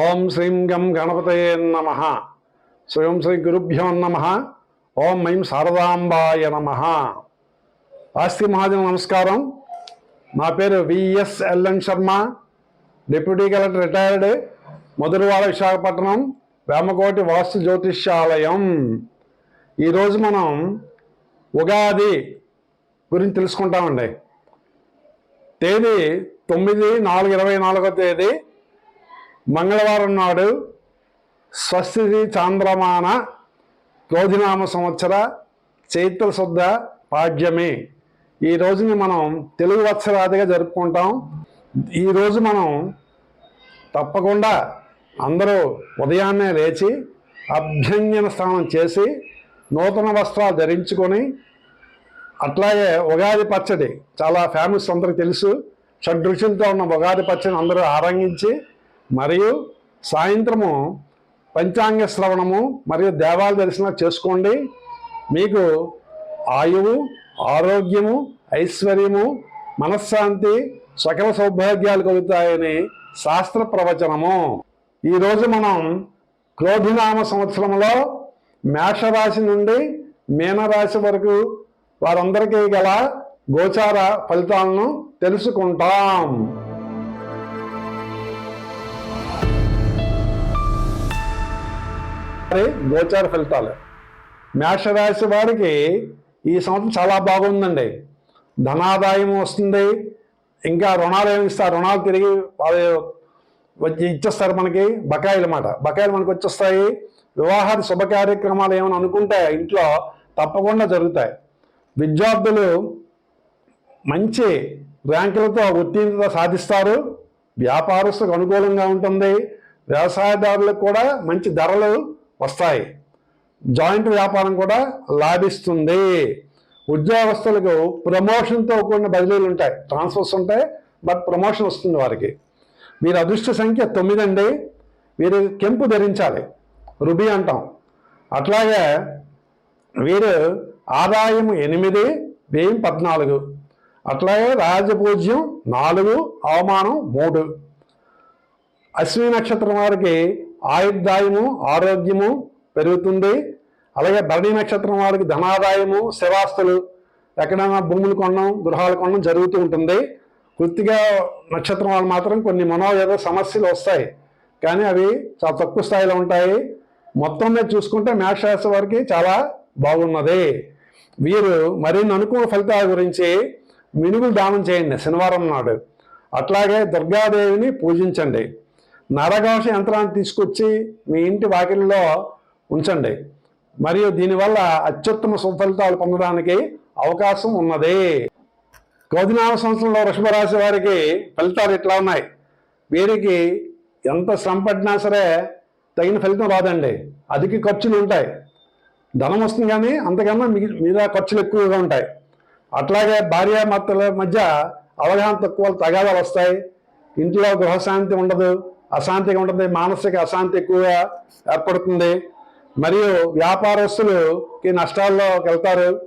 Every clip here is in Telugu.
ఓం శ్రీం గం గణపతయే నమ. శ్రీం శ్రీ గురుభ్యో నమ. ఓం ఐం శారదాంబాయ నమ. ఆస్తి మహాజన నమస్కారం. నా పేరు VS LN Sharma. Deputy collector retired Madhurawada Visakhapatnam Vemakoti వాస్తు జ్యోతిష్యాలయం. ఈరోజు మనం ఉగాది గురించి తెలుసుకుంటామండి. తేదీ తొమ్మిది నాలుగు ఇరవై నాలుగో తేదీ మంగళవారం నాడు స్వస్తి చాంద్రమాన రోజునామ సంవత్సర చైత్ర శుద్ధ పాడ్యమి. ఈ రోజుని మనం తెలుగు వత్సరాదిగా జరుపుకుంటాం. ఈరోజు మనం తప్పకుండా అందరూ ఉదయాన్నే లేచి అభ్యంజన స్నానం చేసి నూతన వస్త్రాలు ధరించుకొని అట్లాగే ఉగాది పచ్చడి చాలా ఫేమస్ అందరికి తెలుసు. షడ్రుచులతో ఉన్న ఉగాది పచ్చడిని అందరూ ఆరంగించి మరియు సాయంత్రము పంచాంగ శ్రవణము మరియు దేవాలయ దర్శనం చేసుకోండి. మీకు ఆయువు ఆరోగ్యము ఐశ్వర్యము మనశ్శాంతి సకల సౌభాగ్యాలు కలుగుతాయని శాస్త్ర ప్రవచనము. ఈరోజు మనం క్రోధినామ సంవత్సరంలో మేషరాశి నుండి మీనరాశి వరకు వారందరికీ గల గోచార ఫలితాలను తెలుసుకుంటాం. గోచార ఫలితాలు. మేషరాశి వారికి ఈ సంవత్సరం చాలా బాగుందండి. ధనాదాయం వస్తుంది. ఇంకా రుణాలు ఏమి ఇస్తారు? రుణాలు తిరిగి వాళ్ళు వచ్చి ఇచ్చేస్తారు మనకి బకాయిలు అన్నమాట బకాయిలు మనకు వచ్చేస్తాయి. వివాహాది శుభ కార్యక్రమాలు ఏమైనా అనుకుంటే ఇంట్లో తప్పకుండా జరుగుతాయి. విద్యార్థులు మంచి ర్యాంకులతో ఉత్తీర్ణత సాధిస్తారు. వ్యాపారస్తులకు అనుకూలంగా ఉంటుంది. వ్యవసాయదారులకు కూడా మంచి ధరలు వస్తాయి. జాయింట్ వ్యాపారం కూడా లాభిస్తుంది. ఉద్యోగస్తులకు ప్రమోషన్తో కూడిన బదిలీలు ఉంటాయి. ట్రాన్స్ఫర్స్ ఉంటాయి. బట్ ప్రమోషన్ వస్తుంది వారికి. వీరి అదృష్ట సంఖ్య తొమ్మిది అండి. వీరు కెంపు ధరించాలి. రుబీ అంటాం. అట్లాగే వీరు ఆదాయం ఎనిమిది వ్యయం పద్నాలుగు. అట్లాగే రాజపూజ్యం నాలుగు అవమానం మూడు. అశ్విని నక్షత్రం వారికి ఆయుర్దాయము ఆరోగ్యము పెరుగుతుంది. అలాగే భరణి నక్షత్రం వారికి ధనాదాయము శివాస్తులు ఎక్కడైనా భూములు కొనడం గృహాలు కొనడం జరుగుతూ ఉంటుంది. వృత్తిగా నక్షత్రం వాళ్ళు మాత్రం కొన్ని మనోవేద సమస్యలు వస్తాయి. కానీ అవి చాలా తక్కువ స్థాయిలో ఉంటాయి. మొత్తం మీద చూసుకుంటే మేషరాశి వారికి చాలా బాగున్నది. వీరు మరిన్ని అనుకూల ఫలితాల గురించి మినుగులు దానం చేయండి శనివారం నాడు. అట్లాగే దుర్గాదేవిని పూజించండి. నరఘోష యంత్రాన్ని తీసుకొచ్చి మీ ఇంటి వాకిల్లో ఉంచండి. మరియు దీనివల్ల అత్యుత్తమ సుఫలితాలు పొందడానికి అవకాశం ఉన్నది. క్రోధినామ సంవత్సరంలో వృషభ రాశి వారికి ఫలితాలు ఇట్లా ఉన్నాయి? వీరికి ఎంత శ్రమ పడినా సరే తగిన ఫలితం రాదండి. అధిక ఖర్చులు ఉంటాయి. ధనం వస్తుంది కానీ అంతకన్నా మీద ఖర్చులు ఎక్కువగా ఉంటాయి. అట్లాగే భార్యామర్తల మధ్య అవగాహన తక్కువ తగాదాలు వస్తాయి. ఇంట్లో గృహశాంతి ఉండదు. అశాంతిగా ఉంటుంది మానసిక అశాంతి ఎక్కువగా ఏర్పడుతుంది. మరియు వ్యాపారస్తులకి నష్టాల్లోకి వెళ్తారు.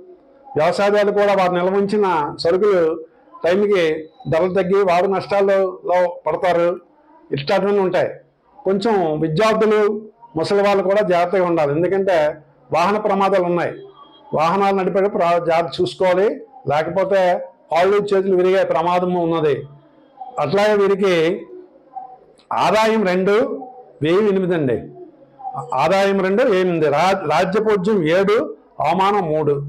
వ్యవసాయదారులు కూడా వారు నిల్వించిన సరుకులు టైంకి ధరలు తగ్గి వారు నష్టాల్లో పడతారు. ఇట్లాంటివన్నీ ఉంటాయి. కొంచెం విద్యార్థులు ముసలి వాళ్ళు కూడా జాగ్రత్తగా ఉండాలి. ఎందుకంటే వాహన ప్రమాదాలు ఉన్నాయి. వాహనాలు నడిపేటప్పుడు జాగ్రత్త చూసుకోవాలి. లేకపోతే కాళ్ళు చేతులు విరిగే ప్రమాదం ఉన్నది. అట్లాగే వీరికి ఆదాయం రెండు వెయ్యి ఎనిమిది అండి. ఆదాయం రెండు ఎనిమిది. రా రాజ్యపూజ్యం ఏడు అవమానం మూడు.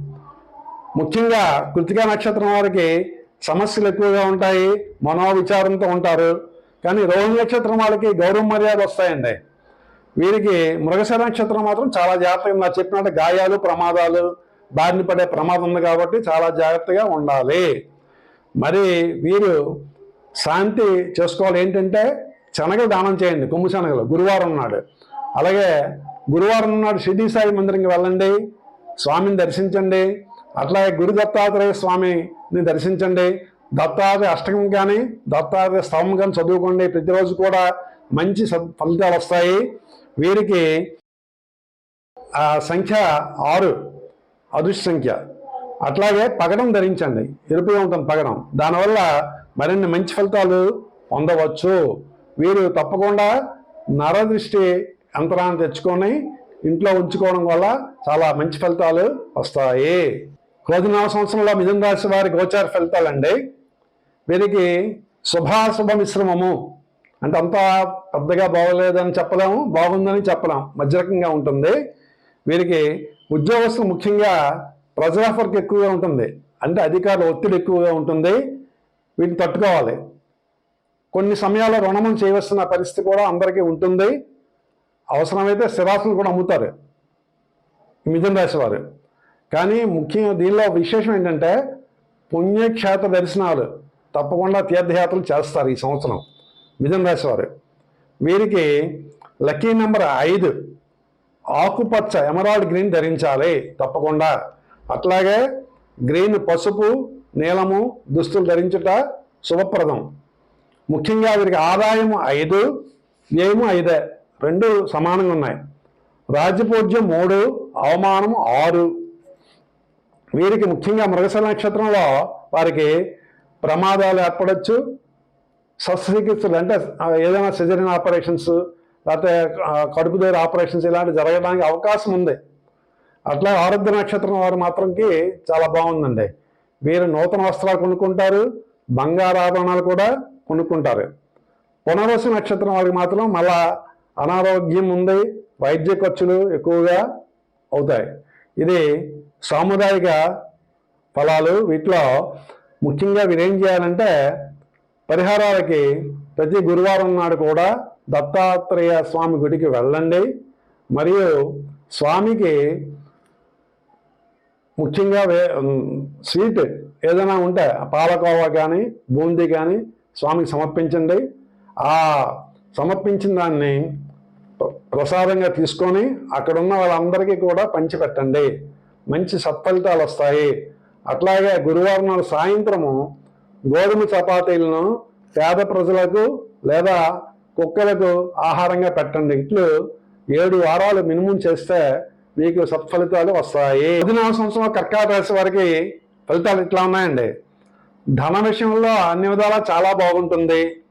ముఖ్యంగా కృతికా నక్షత్రం వారికి సమస్యలు ఎక్కువగా ఉంటాయి మనోవిచారంతో ఉంటారు. కానీ రోహిణి నక్షత్రం వాళ్ళకి గౌరవ మర్యాద వస్తాయండి. వీరికి మృగశర నక్షత్రం మాత్రం చాలా జాగ్రత్తగా నా చెప్పినట్టు గాయాలు ప్రమాదాలు బారిన పడే ప్రమాదం ఉంది కాబట్టి చాలా జాగ్రత్తగా ఉండాలి. మరి వీరు శాంతి చేసుకోవాలి. ఏంటంటే శనగలు దానం చేయండి కొమ్ము శనగలు. గురువారం నాడు. అలాగే గురువారం నాడు షిర్డీ సాయి మందిరంకి వెళ్ళండి స్వామిని దర్శించండి అట్లాగే గురు దత్తాత్రేయ స్వామిని దర్శించండి. దత్తాత్రేయ అష్టకం కానీ దత్తాత్రేయ స్తవం కానీ చదువుకోండి. ప్రతిరోజు కూడా మంచి ఫలితాలు వస్తాయి. వీరికి ఆ సంఖ్య ఆరు అదృష్ట సంఖ్య అట్లాగే పగడం ధరించండి. ఎరుపుగా ఉంటుంది పగడం. దానివల్ల మరిన్ని మంచి ఫలితాలు పొందవచ్చు. వీరు తప్పకుండా నరదృష్టి యంత్రాన్ని తెచ్చుకొని ఇంట్లో ఉంచుకోవడం వల్ల చాలా మంచి ఫలితాలు వస్తాయి. క్రోధనామ సంవత్సరంలో మిథున రాశి వారి గోచార ఫలితాలండి వీరికి శుభాశుభ మిశ్రమము. అంటే అంతా పెద్దగా బాగోలేదని చెప్పలేము బాగుందని చెప్పలేము. మధ్యరకంగా ఉంటుంది. వీరికి ఉద్యోగస్తులు ముఖ్యంగా ప్రెజర్ వర్క్ ఎక్కువగా ఉంటుంది. అంటే అధికారుల ఒత్తిడి ఎక్కువగా ఉంటుంది. వీటిని తట్టుకోవాలి. కొన్ని సమయాల్లో రుణము చేయవలసిన పరిస్థితి కూడా అందరికీ ఉంటుంది. అవసరమైతే స్థిరాస్తులు కూడా అమ్ముతారు. మిథున రాశి వారు. కానీ ముఖ్యంగా దీనిలో విశేషం ఏంటంటే పుణ్యక్షేత్ర దర్శనాలు తప్పకుండా తీర్థయాత్రలు చేస్తారు ఈ సంవత్సరం మిథున రాశి వారు. వీరికి లక్కీ నెంబర్ ఐదు ఆకుపచ్చ ఎమరాల్డ్ గ్రీన్ ధరించాలి తప్పకుండా. అట్లాగే గ్రీన్ పసుపు నీలము దుస్తులు ధరించుట శుభప్రదం. ముఖ్యంగా వీరికి ఆదాయం ఐదు వ్యయము ఐదే. రెండు సమానంగా ఉన్నాయి. రాజ్యపూజ్యం మూడు అవమానం ఆరు. వీరికి ముఖ్యంగా మృగశల నక్షత్రంలో వారికి ప్రమాదాలు ఏర్పడవచ్చు శస్త్రచికిత్సలు అంటే ఏదైనా సిజరిన్ ఆపరేషన్స్ లేకపోతే కడుపు దగ్గర ఆపరేషన్స్ ఇలాంటివి జరగడానికి అవకాశం ఉంది. అట్లా ఆరోగ్య నక్షత్రం వారు మాత్రంకి చాలా బాగుందండి. వీరు నూతన వస్త్రాలు కొనుక్కుంటారు. బంగారు ఆభరణాలు కూడా కొనుక్కుంటారు. పునర్వసు నక్షత్రం వారికి మాత్రం మళ్ళా అనారోగ్యం ఉంది వైద్య ఖర్చులు ఎక్కువగా అవుతాయి. ఇది సాముదాయిక ఫలాలు. వీటిలో ముఖ్యంగా వీరేం చేయాలంటే పరిహారాలకి ప్రతి గురువారం నాడు కూడా దత్తాత్రేయ స్వామి గుడికి వెళ్ళండి. మరియు స్వామికి ముఖ్యంగా వే స్వీట్ ఏదైనా ఉంటే పాలకోవా కానీ బూందీ కానీ స్వామికి సమర్పించండి. ఆ సమర్పించిన దాన్ని ప్రసాదంగా తీసుకొని అక్కడ ఉన్న వాళ్ళందరికీ కూడా పంచిపెట్టండి. మంచి సత్ఫలితాలు వస్తాయి. అట్లాగే గురువారం నాడు సాయంత్రము గోధుమ చపాతీలను పేద ప్రజలకు లేదా కుక్కలకు ఆహారంగా పెట్టండి. ఇట్లు ఏడు వారాలు మినిమం చేస్తే మీకు సత్ఫలితాలు వస్తాయి. పదినాలుగు సంవత్సరం కర్కాటక రాశి వారికి ఫలితాలు ఇట్లా ఉన్నాయండి. ధన విషయంలో అన్ని విధాలా చాలా బాగుంటుంది.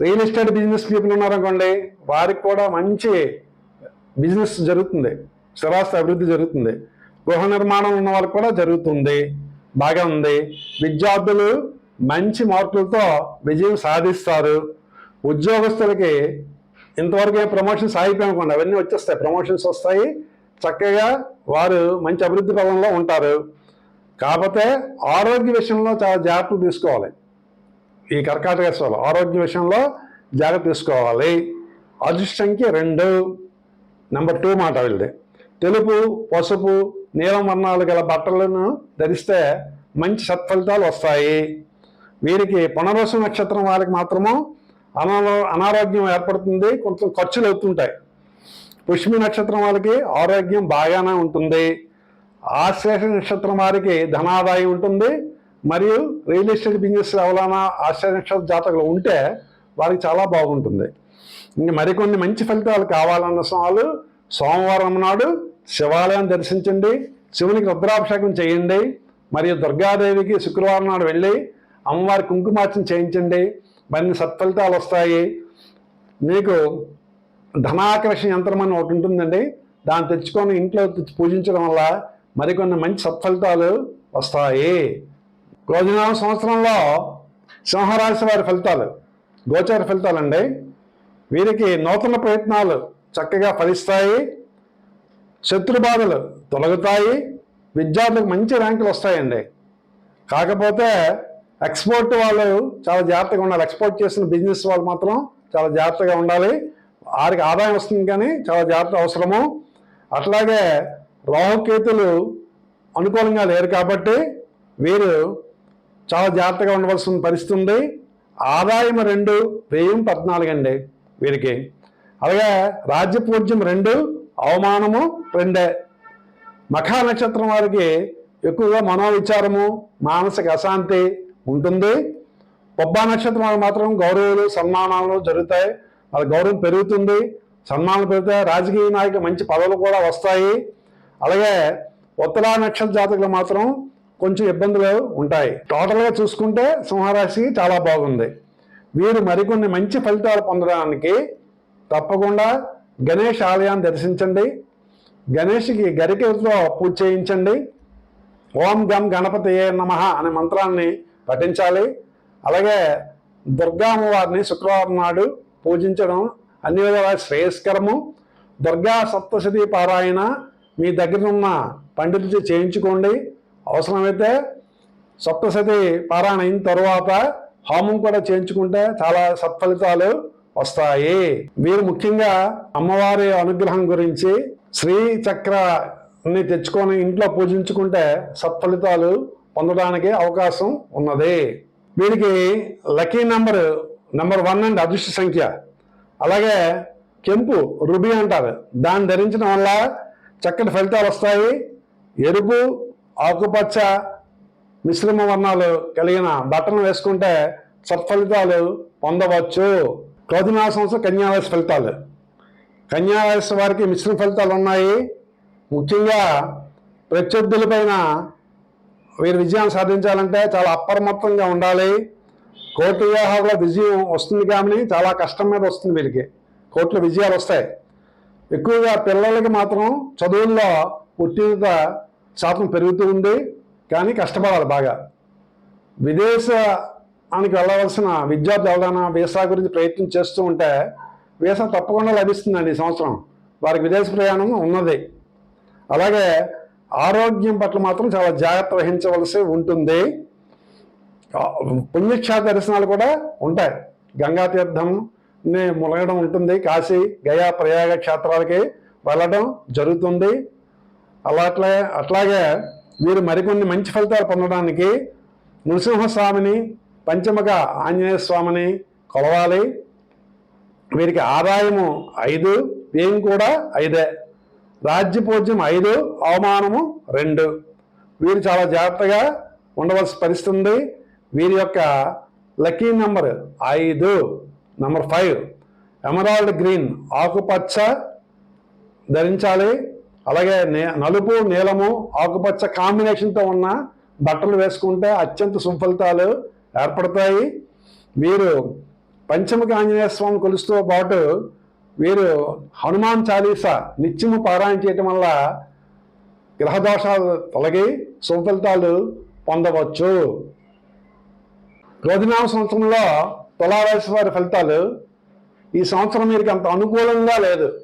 రియల్ ఎస్టేట్ బిజినెస్ పీపుల్ ఉన్నారనుకోండి వారికి కూడా మంచి బిజినెస్ జరుగుతుంది. స్థిరాస్తి అభివృద్ధి జరుగుతుంది. గృహ నిర్మాణం ఉన్న వాళ్ళకి కూడా జరుగుతుంది. బాగా ఉంది. విద్యార్థులు మంచి మార్కులతో విజయం సాధిస్తారు. ఉద్యోగస్తులకి ఇంతవరకు ప్రమోషన్స్ ఆగిపోయానుకోండి అవన్నీ వచ్చేస్తాయి. ప్రమోషన్స్ వస్తాయి. చక్కగా వారు మంచి అభివృద్ధి పదంలో ఉంటారు. కాకపోతే ఆరోగ్య విషయంలో చాలా జాగ్రత్తలు తీసుకోవాలి. ఈ కర్కాటక రాశి ఆరోగ్య విషయంలో జాగ్రత్త తీసుకోవాలి. అదృష్టంకి రెండు నెంబర్ టూ మాట వీళ్ళది. తెలుపు పసుపు నీలం వర్ణాలు గల బట్టలను ధరిస్తే మంచి సత్ఫలితాలు వస్తాయి. వీరికి పునర్వసు నక్షత్రం వారికి మాత్రము అనారో అనారోగ్యం ఏర్పడుతుంది కొంచెం ఖర్చులు అవుతుంటాయి. పుష్మి నక్షత్రం వాళ్ళకి ఆరోగ్యం బాగానే ఉంటుంది. ఆశ్లేష నక్షత్రం వారికి ధనాదాయం ఉంటుంది. మరియు రియల్ ఎస్టేట్ బిజినెస్ ఎవరైనా ఆశ్లేష నక్షత్ర జాతకులు ఉంటే వారికి చాలా బాగుంటుంది. ఇంకా మరికొన్ని మంచి ఫలితాలు కావాలన్న వాళ్ళు సోమవారం నాడు శివాలయం దర్శించండి. శివునికి రుద్రాభిషేకం చేయండి. మరియు దుర్గాదేవికి శుక్రవారం నాడు వెళ్ళి అమ్మవారి కుంకుమార్చన చేయించండి. మరిన్ని సత్ఫలితాలు వస్తాయి. మీకు ధనాకర్షణ యంత్రం అని ఒకటి ఉంటుందండి. దాన్ని తెచ్చుకొని ఇంట్లో తెచ్చి పూజించడం వల్ల మరికొన్ని మంచి సత్ఫలితాలు వస్తాయి. క్రోధనామ సంవత్సరంలో సింహరాశి వారి ఫలితాలు గోచార ఫలితాలండి. వీరికి నూతన ప్రయత్నాలు చక్కగా ఫలిస్తాయి. శత్రు బాధలు తొలగుతాయి. విద్యార్థులకు మంచి ర్యాంకులు వస్తాయండి. కాకపోతే ఎక్స్పోర్ట్ వాళ్ళు చాలా జాగ్రత్తగా ఉండాలి. ఎక్స్పోర్ట్ చేసిన బిజినెస్ వాళ్ళు మాత్రం చాలా జాగ్రత్తగా ఉండాలి. వారికి ఆదాయం వస్తుంది కానీ చాలా జాగ్రత్త అవసరము. అట్లాగే రాహుకేతులు అనుకూలంగా లేరు కాబట్టి వీరు చాలా జాగ్రత్తగా ఉండవలసిన పరిస్థితి ఉంది. ఆదాయం రెండు వ్యయం పద్నాలుగు అండి వీరికి. అలాగే రాజ్యపూజ్యం రెండు అవమానము రెండే. మఖా నక్షత్రం వారికి ఎక్కువగా మనోవిచారము మానసిక అశాంతి ఉంటుంది. పొబ్బా నక్షత్రం వారికి మాత్రం గౌరవాలు సన్మానాలు జరుగుతాయి. వాళ్ళ గౌరవం పెరుగుతుంది. సన్మానాలు పెరుగుతాయి. రాజకీయ నాయకులు మంచి పదవులు కూడా వస్తాయి. అలాగే ఉత్తరా నక్షత్ర జాతకులు మాత్రం కొంచెం ఇబ్బందులు ఉంటాయి. టోటల్గా చూసుకుంటే సింహరాశి చాలా బాగుంది. వీరు మరికొన్ని మంచి ఫలితాలు పొందడానికి తప్పకుండా గణేష్ ఆలయాన్ని దర్శించండి. గణేష్కి గరికతో పూజ చేయించండి. ఓం గం గణపతి నమ అనే మంత్రాన్ని పఠించాలి. అలాగే దుర్గామ్మవారిని శుక్రవారం నాడు పూజించడం అన్ని విధాల శ్రేయస్కరము. దుర్గా సప్తశతి పారాయణ మీ దగ్గర ఉన్న పండితులతో చేయించుకోండి. అవసరమైతే సప్తశతి పారాయణ అయిన తర్వాత హోమం కూడా చేయించుకుంటే చాలా సత్ఫలితాలు వస్తాయి. మీరు ముఖ్యంగా అమ్మవారి అనుగ్రహం గురించి శ్రీ చక్రాన్ని తెచ్చుకొని ఇంట్లో పూజించుకుంటే సత్ఫలితాలు పొందడానికి అవకాశం ఉన్నది. వీరికి lucky number number one and అదృష్ట సంఖ్య. అలాగే కెంపు రుబి అంటారు. దాన్ని ధరించడం వల్ల చక్కటి ఫలితాలు వస్తాయి. ఎరుపు ఆకుపచ్చ మిశ్రమ వర్ణాలు కలిగిన బట్టలు వేసుకుంటే సత్ఫలితాలు పొందవచ్చు. క్రోధినా సంవత్సరం కన్యావయసు ఫలితాలు. కన్యావయసు వారికి మిశ్రమ ఫలితాలు ఉన్నాయి. ముఖ్యంగా ప్రత్యర్థులపైన వీరు విజయాన్ని సాధించాలంటే చాలా అప్రమత్తంగా ఉండాలి. కోర్టు వ్యవహారంలో విజయం వస్తుంది కానీ చాలా కష్టం మీద వస్తుంది వీరికి. కోర్టులో విజయాలు వస్తాయి. ఎక్కువగా పిల్లలకి మాత్రం చదువుల్లో ఉత్తీర్ణత శాతం పెరుగుతూ ఉంది కానీ కష్టపడాలి బాగా. విదేశానికి వెళ్ళవలసిన విద్యార్థులు ఎవరైనా వీసా గురించి ప్రయత్నం చేస్తూ ఉంటే వీసా తప్పకుండా లభిస్తుందండి ఈ సంవత్సరం. వారికి విదేశ ప్రయాణం ఉన్నది. అలాగే ఆరోగ్యం పట్ల మాత్రం చాలా జాగ్రత్త వహించవలసి ఉంటుంది. పుణ్యక్షేత్ర దర్శనాలు కూడా ఉంటాయి. గంగా తీర్థం ములగడం ఉంటుంది కాశీ గయా ప్రయాగ క్షేత్రాలకి వెళ్ళడం జరుగుతుంది. అలాట్లే అట్లాగే మీరు మరికొన్ని మంచి ఫలితాలు పొందడానికి నృసింహస్వామిని పంచముఖ ఆంజనేయ స్వామిని కొలవాలి. వీరికి ఆదాయము ఐదు వ్యయం కూడా ఐదే. రాజ్యపూజ్యం ఐదు అవమానము రెండు. వీరు చాలా జాగ్రత్తగా ఉండవలసిన పరిస్థితి ఉంది వీరి యొక్క లక్కీ నెంబర్ ఐదు. నెంబర్ ఫైవ్ ఎమరాల్డ్ గ్రీన్ ఆకుపచ్చ ధరించాలి. అలాగే నే నలుపు నీలము ఆకుపచ్చ కాంబినేషన్తో ఉన్న బట్టలు వేసుకుంటే అత్యంత సుఫలితాలు ఏర్పడతాయి. వీరు పంచముఖ ఆంజనేయ స్వామి కొలుస్తూ పాటు వీరు హనుమాన్ చాలీసా నిత్యము పారాయణ చేయటం వల్ల గ్రహదోషాలు తొలగి సుఫలితాలు పొందవచ్చు. రోజునామ సంవత్సరంలో తులారాశి వారి ఫలితాలు ఈ సంవత్సరం వీరికి అంత అనుకూలంగా లేదు.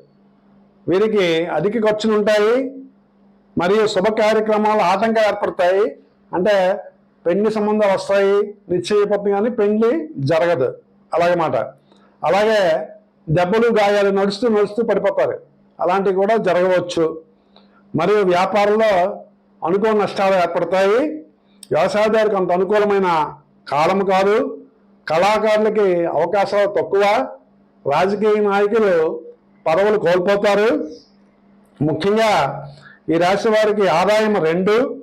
వీరికి అధిక ఖర్చులు ఉంటాయి మరియు శుభ కార్యక్రమాలు ఆటంకం ఏర్పడతాయి. అంటే పెళ్ళి సంబంధాలు వస్తాయి నిశ్చయపోతుంది కానీ పెళ్ళి జరగదు. అలాగే మాట అలాగే దెబ్బలు గాయాలు నడుస్తూ నడుస్తూ పడిపోతారు. అలాంటివి కూడా జరగవచ్చు. మరియు వ్యాపారంలో అనుకూల నష్టాలు ఏర్పడతాయి. వ్యవసాయదారులకు అంత అనుకూలమైన కాలం కాదు. కళాకారులకి అవకాశాలు తక్కువ. రాజకీయ నాయకులు పదవులు కోల్పోతారు. ముఖ్యంగా ఈ రాశి వారికి ఆదాయం రెండు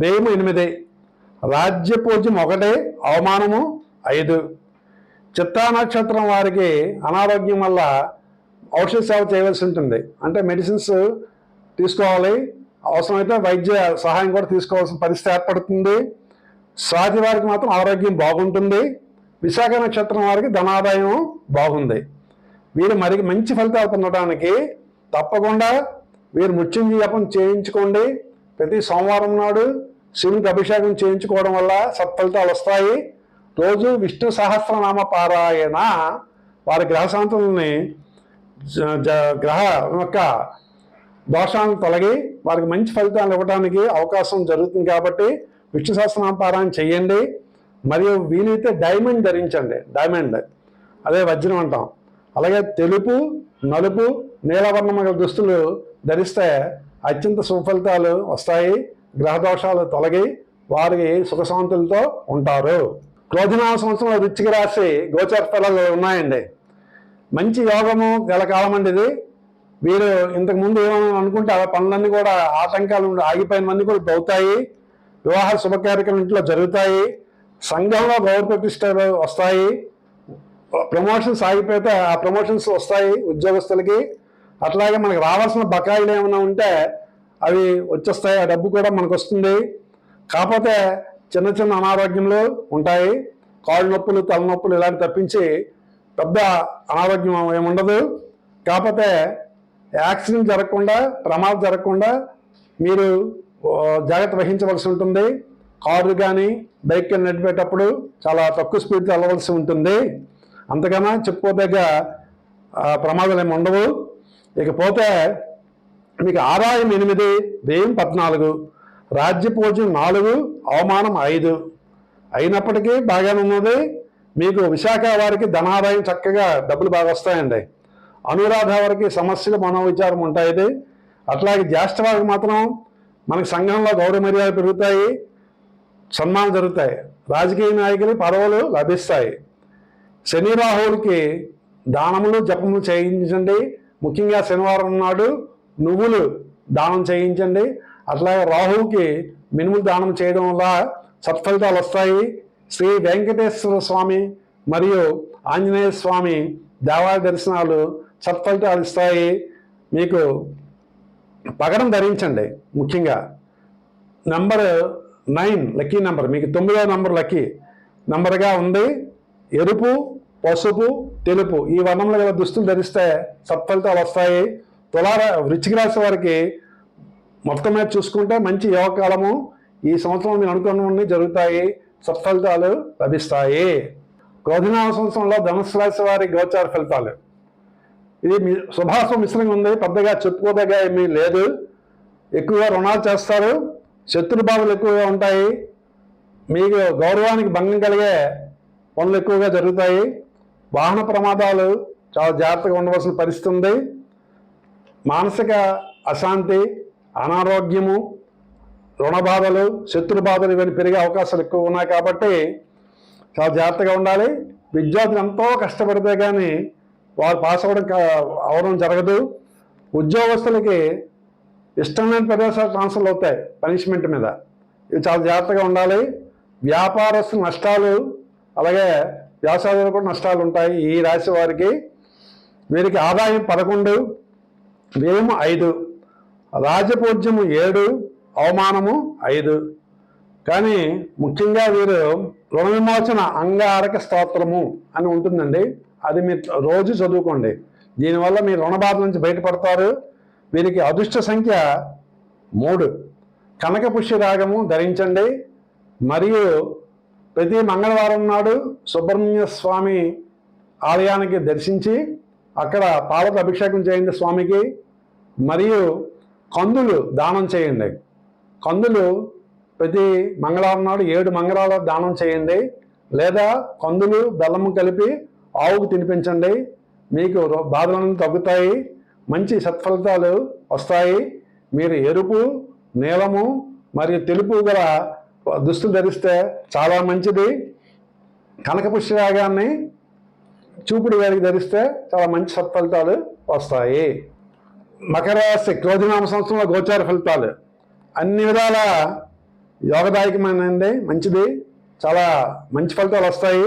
వ్యయము ఎనిమిది. రాజ్య పూజ్యం ఒకటి అవమానము ఐదు. చిత్తా నక్షత్రం వారికి అనారోగ్యం వల్ల ఔషధ సేవ చేయవలసి ఉంటుంది. అంటే మెడిసిన్స్ తీసుకోవాలి. అవసరమైతే వైద్య సహాయం కూడా తీసుకోవాల్సిన పరిస్థితి ఏర్పడుతుంది. స్వాతి వారికి మాత్రం ఆరోగ్యం బాగుంటుంది. విశాఖ నక్షత్రం వారికి ధనాదాయం బాగుంది. వీరు మరి మంచి ఫలితాలు పొందడానికి తప్పకుండా వీరు మృత్యుంజయ జపం చేయించుకోండి. ప్రతి సోమవారం నాడు శివునికి అభిషేకం చేయించుకోవడం వల్ల సత్ఫలితాలు వస్తాయి. రోజు విష్ణు సహస్రనామ పారాయణ వారి గ్రహశాంతుల్ని జ- గ్రహ యొక్క దోషాలను తొలగి వారికి మంచి ఫలితాలు ఇవ్వడానికి అవకాశం జరుగుతుంది కాబట్టి విష్ణు సహస్రనామ పారాయణ చేయండి. మరియు వీలైతే డైమండ్ ధరించండి. డైమండ్. అదే వజ్రం అంటాం. అలాగే తెలుపు నలుపు నీలవర్ణం గల దుస్తులు ధరిస్తే అత్యంత సుఫలితాలు వస్తాయి. గ్రహదోషాలు తొలగి వారికి సుఖశాంతులతో ఉంటారు. క్రోధనా సంవత్సరంలో రుచికి రాసి గోచర ఫలాలు ఉన్నాయండి. మంచి యోగము గల కాలం అండి ఇది. వీరు ఇంతకుముందు ఏమైనా అనుకుంటే ఆ పనులన్నీ కూడా ఆటంకాలు ఉండి ఆగిపోయిన మంది కూడా అవుతాయి వివాహ శుభకార్యక్రమం ఇంట్లో జరుగుతాయి. సంఘంలో గౌరవ ప్రతిష్టలు వస్తాయి. ప్రమోషన్స్ ఆగిపోతే ఆ ప్రమోషన్స్ వస్తాయి ఉద్యోగస్తులకి. అట్లాగే మనకు రావాల్సిన బకాయిలు ఏమైనా ఉంటే అవి వచ్చేస్తాయి. ఆ డబ్బు కూడా మనకు వస్తుంది కాకపోతే చిన్న చిన్న అనారోగ్యములు ఉంటాయి. కాళ్ళు నొప్పులు తలనొప్పులు ఇలాంటి తప్పించి పెద్ద అనారోగ్యం ఏముండదు కాకపోతే యాక్సిడెంట్ జరగకుండా ప్రమాదం జరగకుండా మీరు జాగ్రత్త వహించవలసి ఉంటుంది. కారు కానీ బైక్ కానీ నడిపేటప్పుడు చాలా తక్కువ స్పీడ్తో వెళ్ళవలసి ఉంటుంది. అంతకన్నా చెప్పుకోదగ్గ ప్రమాదాలు ఏమి ఉండవు. ఇకపోతే మీకు ఆదాయం ఎనిమిది వ్యయం పద్నాలుగు రాజ్య పూజ్యం నాలుగు అవమానం ఐదు. అయినప్పటికీ బాగానే ఉన్నది. మీకు విశాఖ వారికి ధనాదాయం చక్కగా డబ్బులు బాగా వస్తాయండి. అనురాధ వారికి సమస్యలు మనోవిచారం ఉంటాయి. అట్లాగే జ్యేష్ఠ వారికి మాత్రం మనకి సంఘంలో గౌరవ మర్యాద పెరుగుతాయి. సన్మానం జరుగుతాయి. రాజకీయ నాయకులు పదవులు లభిస్తాయి. శని రాహువులకి దానములు జపములు చేయించండి. ముఖ్యంగా శనివారం నాడు నువ్వులు దానం చేయించండి. అట్లాగే రాహువుకి మినుములు దానం చేయడం వల్ల సత్ఫలితాలు వస్తాయి. శ్రీ వెంకటేశ్వర స్వామి మరియు ఆంజనేయ స్వామి దేవాలయ దర్శనాలు సత్ఫలితాలు ఇస్తాయి. మీకు పగడం ధరించండి ముఖ్యంగా. నెంబరు నైన్ లక్కీ నెంబర్ మీకు తొమ్మిదో నంబర్ లక్కీ నంబర్గా ఉంది. ఎరుపు పసుపు తెలుపు. ఈ వర్ణంలో గల దుస్తులు ధరిస్తే సత్ఫలితాలు వస్తాయి. తులార వృచ్చిక రాశి వారికి మొత్తం మీద చూసుకుంటే మంచి యువకాలము ఈ సంవత్సరం మీరు అనుకున్నవన్నీ జరుగుతాయి. సత్ఫలితాలు లభిస్తాయి. క్రోధినామ సంవత్సరంలో ధనుసు రాశి వారి గోచార ఫలితాలు. ఇది మీ శుభాశం మిశ్రంగా ఉంది. పెద్దగా చెప్పుకోదగ్గ ఏమీ లేదు. ఎక్కువగా రుణాలు చేస్తారు. శత్రు బాధలు ఎక్కువగా ఉంటాయి. మీకు గౌరవానికి భంగం కలిగే పనులు ఎక్కువగా జరుగుతాయి. వాహన ప్రమాదాలు చాలా జాగ్రత్తగా ఉండవలసిన పరిస్థితి ఉంది. మానసిక అశాంతి అనారోగ్యము రుణ బాధలు శత్రు బాధలు ఇవన్నీ పెరిగే అవకాశాలు ఎక్కువ ఉన్నాయి కాబట్టి చాలా జాగ్రత్తగా ఉండాలి. విద్యార్థులు ఎంతో కష్టపడితే కానీ వారు పాస్ అవ్వడం కా- అవడం జరగదు. ఉద్యోగస్తులకి ఇష్టమైన ప్రదేశాలు ట్రాన్స్ఫర్లు అవుతాయి పనిష్మెంట్ మీద. ఇవి చాలా జాగ్రత్తగా ఉండాలి. వ్యాపారస్తు నష్టాలు అలాగే వ్యవసాయాలు కూడా నష్టాలు ఉంటాయి ఈ రాశి వారికి. వీరికి ఆదాయం పదకొండు వ్యయము ఐదు రాజపూజ్యము ఏడు అవమానము ఐదు. కానీ ముఖ్యంగా వీరు రుణ విమోచన అంగారక స్తోత్రము అని ఉంటుందండి. అది మీరు రోజు చదువుకోండి. దీనివల్ల మీరు రుణ బాధ నుంచి బయటపడతారు. వీరికి అదృష్ట సంఖ్య మూడు. కనకపుష్య రాగము ధరించండి. మరియు ప్రతి మంగళవారం నాడు సుబ్రహ్మణ్య స్వామి ఆలయానికి దర్శించి అక్కడ పాలక అభిషేకం చేయండి స్వామికి. మరియు కందులు దానం చేయండి. కందులు ప్రతి మంగళవారం నాడు ఏడు మంగళాల దానం చేయండి. లేదా కందులు బెల్లము కలిపి ఆవుకు తినిపించండి. మీకు రో- బాధలన్నీ తగ్గుతాయి. మంచి సత్ఫలితాలు వస్తాయి. మీరు ఎరుపు నీలము మరియు తెలుపు గల దుస్తులు ధరిస్తే చాలా మంచిది. కనకపుష్యరాగాన్ని చూపుడు వేడికి ధరిస్తే చాలా మంచి సత్ఫలితాలు వస్తాయి. మకర రాశి క్రోధినామ సంవత్సరంలో గోచార ఫలితాలు. అన్ని విధాల యోగదాయకమైనది మంచిది. చాలా మంచి ఫలితాలు వస్తాయి.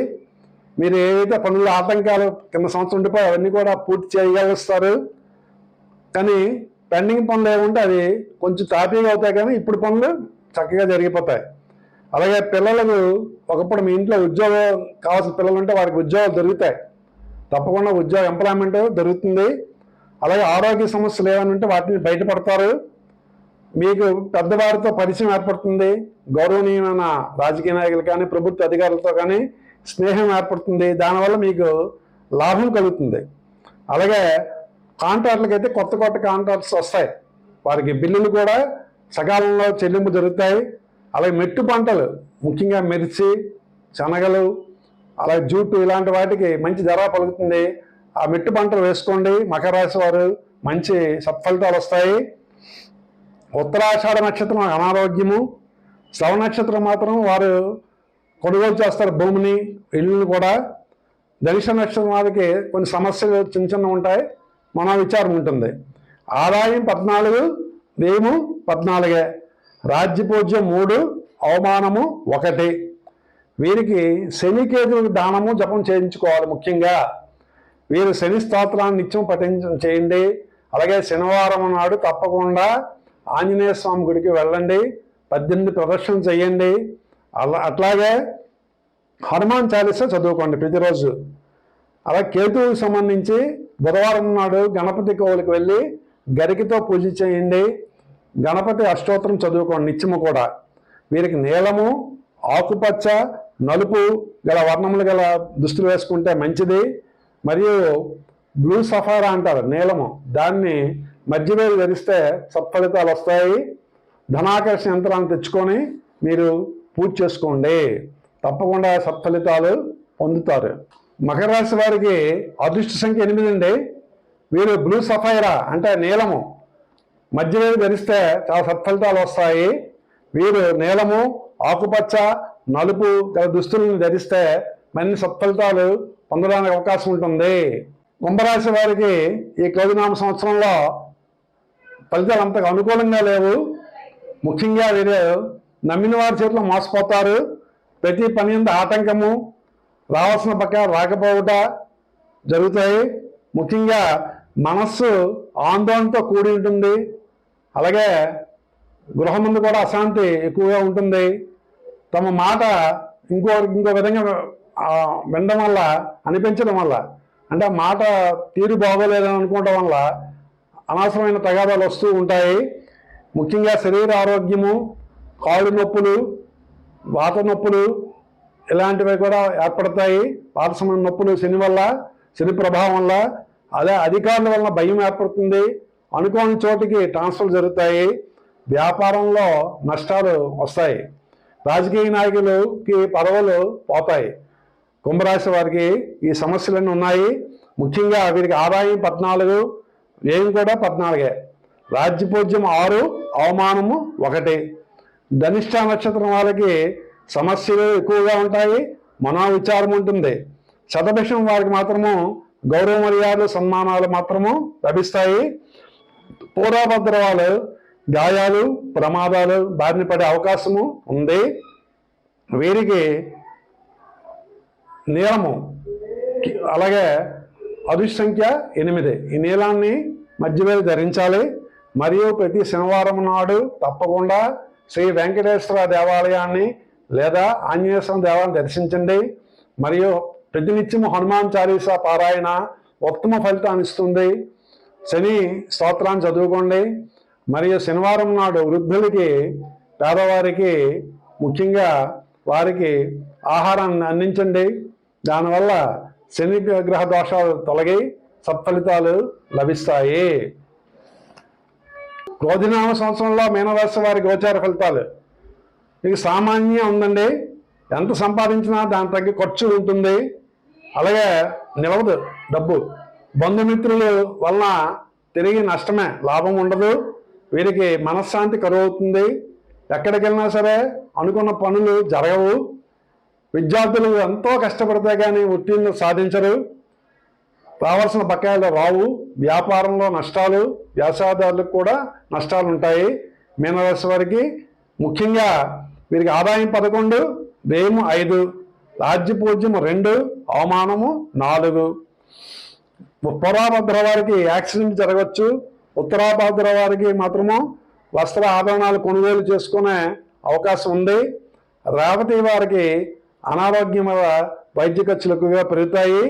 మీరు ఏవైతే పనుల ఆటంకాలు కింద సంవత్సరం ఉండిపోయి అవన్నీ కూడా పూర్తి చేయగలుగుతారు కానీ పెండింగ్ పనులు ఏముంటే అవి కొంచెం తాపీగా అవుతాయి కానీ ఇప్పుడు పనులు చక్కగా జరిగిపోతాయి. అలాగే పిల్లలకు ఒకప్పుడు మీ ఇంట్లో ఉద్యోగం కావాల్సిన పిల్లలు ఉంటే వారికి ఉద్యోగాలు దొరుకుతాయి. తప్పకుండా ఉద్యోగ ఎంప్లాయ్మెంట్ దొరుకుతుంది. అలాగే ఆరోగ్య సమస్యలు ఏమైనా ఉంటే వాటిని బయటపడతారు. మీకు పెద్దవారితో పరిచయం ఏర్పడుతుంది. గౌరవనీయమైన రాజకీయ నాయకులు కానీ ప్రభుత్వ అధికారులతో కానీ స్నేహం ఏర్పడుతుంది. దానివల్ల మీకు లాభం కలుగుతుంది. అలాగే కాంట్రాక్టులకు అయితే కొత్త కొత్త కాంట్రాక్ట్స్ వస్తాయి. వారికి బిల్లులు కూడా సకాలంలో చెల్లింపు జరుగుతాయి. అలాగే మెట్టు పంటలు ముఖ్యంగా మిర్చి శనగలు అలాగే జూటు ఇలాంటి వాటికి మంచి ధర పలుకుతుంది. ఆ మెట్టు పంటలు వేసుకోండి. మకర రాశి వారు మంచి సత్ఫలితాలు వస్తాయి. ఉత్తరాషాఢ నక్షత్రం అనారోగ్యము. శ్రవ నక్షత్రం మాత్రం వారు కొనుగోలు చేస్తారు భూమిని ఇల్లుని కూడా. ధనిష నక్షత్రం వారికి కొన్ని సమస్యలు చిన్న చిన్న ఉంటాయి. మన విచారం ఉంటుంది. ఆదాయం పద్నాలుగు వ్యయము పద్నాలుగే రాజ్యపూజ్యం మూడు అవమానము ఒకటి. వీరికి శనికేతులకు దానము జపం చేయించుకోవాలి ముఖ్యంగా. వీరు శని స్తోత్రాన్ని నిత్యం పఠించ చేయండి. అలాగే శనివారం నాడు తప్పకుండా ఆంజనేయ స్వామి గుడికి వెళ్ళండి. పద్దెనిమిది ప్రదర్శన చేయండి. అలా అట్లాగే హనుమాన్ చాలీసా చదువుకోండి ప్రతిరోజు. అలా కేతువుకి సంబంధించి బుధవారం నాడు గణపతి కోవులకు వెళ్ళి గరికితో పూజ చేయండి. గణపతి అష్టోత్తరం చదువుకోండి నిత్యము కూడా. వీరికి నీలము ఆకుపచ్చ నలుపు గల వర్ణములు గల దుస్తులు వేసుకుంటే మంచిది. మరియు బ్లూ సఫారా అంటారు నీలము. దాన్ని మధ్యవేలు ధరిస్తే సత్ఫలితాలు వస్తాయి. ధనాకర్షణ యంత్రాన్ని తెచ్చుకొని మీరు పూజ చేసుకోండి. తప్పకుండా సత్ఫలితాలు పొందుతారు. మకర రాశి వారికి అదృష్ట సంఖ్య ఎనిమిది అండి. వీరు బ్లూ సఫైరా అంటే నీలము. మధ్యలో ధరిస్తే చాలా సత్ఫలితాలు వస్తాయి. వీరు నీలము ఆకుపచ్చ నలుపు దుస్తులను ధరిస్తే మరిన్ని సత్ఫలితాలు పొందడానికి అవకాశం ఉంటుంది. కుంభరాశి వారికి ఈ కోవినామ సంవత్సరంలో ఫలితాలు అంతగా అనుకూలంగా లేవు. ముఖ్యంగా వీరు నమ్మిన వారి చేతిలో మోసపోతారు. ప్రతి పని మీద ఆటంకము రావాల్సిన పక్క రాకపోవుట జరుగుతాయి. ముఖ్యంగా మనస్సు ఆందోళనతో కూడి ఉంటుంది. అలాగే గృహం ముందు కూడా అశాంతి ఎక్కువగా ఉంటుంది. తమ మాట ఇంకో ఇంకో విధంగా వినడం వల్ల అనిపించడం వల్ల అంటే ఆ మాట తీరు బాగోలేదని అనుకోవడం వల్ల అనవసరమైన తగాదాలు వస్తూ ఉంటాయి. ముఖ్యంగా శరీర ఆరోగ్యము కాళ్ళు నొప్పులు వాత నొప్పులు ఇలాంటివి కూడా ఏర్పడతాయి. వాత నొప్పులు శని వల్ల శని ప్రభావం వల్ల అదే అధికారుల వల్ల భయం ఏర్పడుతుంది. అనుకోని చోటికి ట్రాన్స్ఫర్ జరుగుతాయి. వ్యాపారంలో నష్టాలు వస్తాయి. రాజకీయ నాయకులకి పదవులు పోతాయి. కుంభరాశి వారికి ఈ సమస్యలన్నీ ఉన్నాయి. ముఖ్యంగా వీరికి ఆదాయం పద్నాలుగు వ్యయం కూడా పద్నాలుగే. రాజ్యపూజ్యం ఆరు అవమానము ఒకటి. ధనిష్ట నక్షత్రం వాళ్ళకి సమస్యలు ఎక్కువగా ఉంటాయి మనో విచారం ఉంటుంది. శతభిషం వారికి మాత్రము గౌరవ మర్యాదలు సన్మానాలు మాత్రము లభిస్తాయి. పూర్వభద్ర వాళ్ళు గాయాలు ప్రమాదాలు బారిన పడే అవకాశము ఉంది. వీరికి నీలము అలాగే అదుసంఖ్య సంఖ్య ఎనిమిది. ఈ నీలాన్ని మధ్యవేలు ధరించాలి. మరియు ప్రతి శనివారం నాడు తప్పకుండా శ్రీ వెంకటేశ్వర దేవాలయాన్ని లేదా ఆంజనేయ స్వామి దర్శించండి. మరియు ప్రతినిత్యం హనుమాన్ చాలీసా పారాయణ ఉత్తమ ఫలితాన్ని ఇస్తుంది. శని స్తోత్రాన్ని చదువుకోండి. మరియు శనివారం నాడు వృద్ధులకి పేదవారికి ముఖ్యంగా వారికి ఆహారాన్ని అందించండి. దానివల్ల శని గ్రహ దోషాలు తొలగి సత్ఫలితాలు లభిస్తాయి. రోజునామ సంవత్సరంలో మీనరాశి వారి గోచార ఫలితాలు. మీకు సామాన్యం ఉందండి. ఎంత సంపాదించినా దాని తగ్గ ఖర్చు ఉంటుంది. అలాగే నిలవదు డబ్బు. బంధుమిత్రులు వలన తిరిగి నష్టమే లాభం ఉండదు. వీరికి మనశ్శాంతి కరువు అవుతుంది ఎక్కడికి వెళ్ళినా సరే అనుకున్న పనులు జరగవు. విద్యార్థులు ఎంతో కష్టపడితే కానీ ఉత్తీర్ణత సాధించరు. రావాల్సిన బకాయిలు రావు. వ్యాపారంలో నష్టాలు వ్యవసాయదారులకు కూడా నష్టాలు ఉంటాయి మీనరాశి వారికి ముఖ్యంగా వీరికి ఆదాయం పదకొండు వ్యయము ఐదు రాజ్యపూజ్యము రెండు అవమానము నాలుగు. ఉత్తరాభద్ర వారికి యాక్సిడెంట్ జరగవచ్చు ఉత్తరాభద్ర వారికి మాత్రము వస్త్ర ఆభరణాలు కొనుగోలు చేసుకునే అవకాశం ఉంది. రేవతి వారికి అనారోగ్యం వైద్య ఖర్చులు ఎక్కువగా పెరుగుతాయి.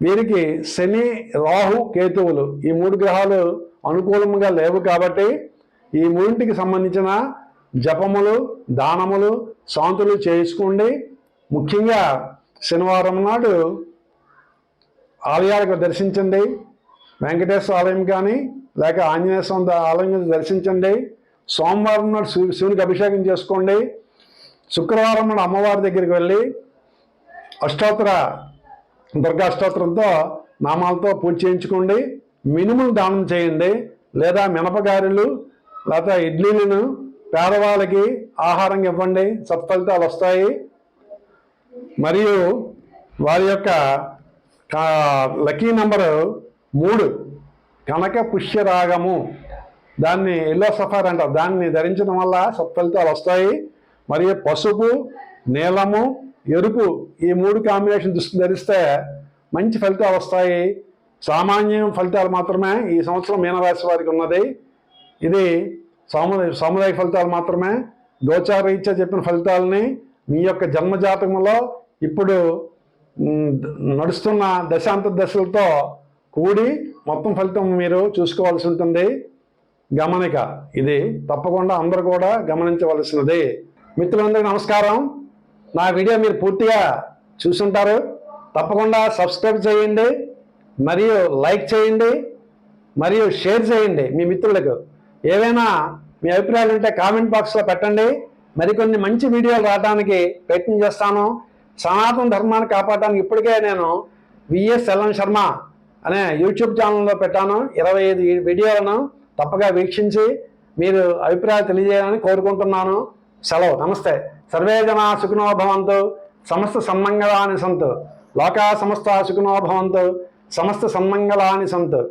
వీరికి శని రాహు కేతువులు ఈ మూడు గ్రహాలు అనుకూలంగా లేవు కాబట్టి ఈ మూడింటికి సంబంధించిన జపములు దానములు శాంతులు చేసుకోండి ముఖ్యంగా శనివారం నాడు ఆలయాలకు దర్శించండి. వెంకటేశ్వర ఆలయం కానీ లేక ఆంజనేయ స్వామి ఆలయం కానీ దర్శించండి. సోమవారం నాడు శివునికి అభిషేకం చేసుకోండి. శుక్రవారం నాడు అమ్మవారి దగ్గరికి వెళ్ళి అష్టోత్తర దుర్గా అష్టోత్తరంతో నామాలతో పూజ చేయించుకోండి. మినుములు దానం చేయండి. లేదా మినపగారెలు లేదా ఇడ్లీలను పేదవాళ్ళకి ఆహారం ఇవ్వండి సత్ఫలితాలు వస్తాయి. మరియు వారి యొక్క లక్కీ నెంబరు మూడు. కనక పుష్యరాగము దాన్ని ఎల్లో సఫార్ అంటారు. దాన్ని ధరించడం వల్ల సత్ఫలితాలు వస్తాయి. మరియు పసుపు నీలము ఎరుపు ఈ మూడు కాంబినేషన్ దుస్తులు ధరిస్తే మంచి ఫలితాలు వస్తాయి. సామాన్యం ఫలితాలు మాత్రమే ఈ సంవత్సరం మీనరాశి వారికి ఉన్నది. ఇది సాముదాయ సాముదాయ ఫలితాలు మాత్రమే. గోచారీత్యా చెప్పిన ఫలితాలని మీ యొక్క జన్మజాతకంలో ఇప్పుడు నడుస్తున్న దశాంత దశలతో కూడి మొత్తం ఫలితం మీరు చూసుకోవాల్సి ఉంటుంది. గమనిక ఇది తప్పకుండా అందరూ కూడా గమనించవలసినది. మిత్రులందరికీ నమస్కారం. నా వీడియో మీరు పూర్తిగా చూసుంటారు. తప్పకుండా సబ్స్క్రైబ్ చేయండి. మరియు లైక్ చేయండి. మరియు షేర్ చేయండి మీ మిత్రులకు. ఏవైనా మీ అభిప్రాయాలు ఉంటే కామెంట్ బాక్స్లో పెట్టండి. మరికొన్ని మంచి వీడియోలు రావడానికి ప్రయత్నం చేస్తాను. సనాతన ధర్మాన్ని కాపాడడానికి ఇప్పటికే నేను విఎస్ ఎల్ఎన్ శర్మ అనే యూట్యూబ్ ఛానల్లో పెట్టాను. ఇరవై ఐదు వీడియోలను తప్పగా వీక్షించి మీరు అభిప్రాయాలు తెలియజేయాలని కోరుకుంటున్నాను. సెలవు. నమస్తే. సర్వే జనా సుఖినో భవంతు. సమస్త సమ్మంగళాని సంతు. లోకా సమస్త సుఖినో భవంతు. సమస్త సమ్మంగళాని సంతు.